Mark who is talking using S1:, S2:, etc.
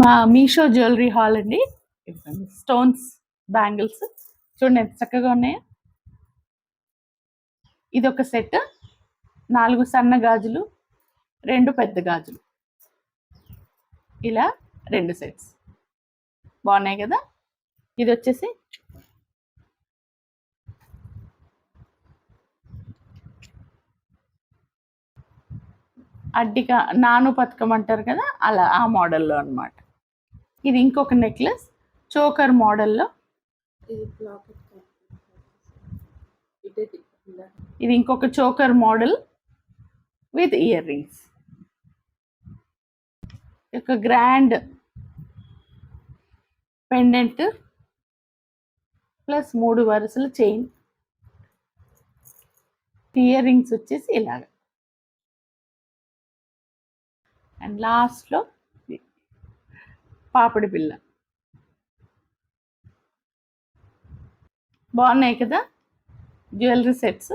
S1: మా Meesho jewellery hall అండి. Stones bangles. చూడండి ఎంత చక్కగా ఉన్నాయో. ఇది ఒక సెట్. నాలుగు సన్న గాజులు రెండు పెద్ద గాజులు. ఇలా రెండు సెట్స్. బాగున్నాయి కదా? ఇది వచ్చేసి అడ్డిక నాను పథకం అంటారు కదా? అలా ఆ మోడల్లో అనమాట ఇది ఇంకొక నెక్లెస్ చోకర్ మోడల్లో. ఇది ఇంకొక choker model with earrings. ఒక గ్రాండ్ పెండెంట్ ప్లస్ మూడు వరుసల చైన్. ఇయర్ రింగ్స్ వచ్చేసి ఇలాగ. అండ్ లాస్ట్లో పాపిడి పిల్ల. బాగున్నాయి కదా? Jewellery sets.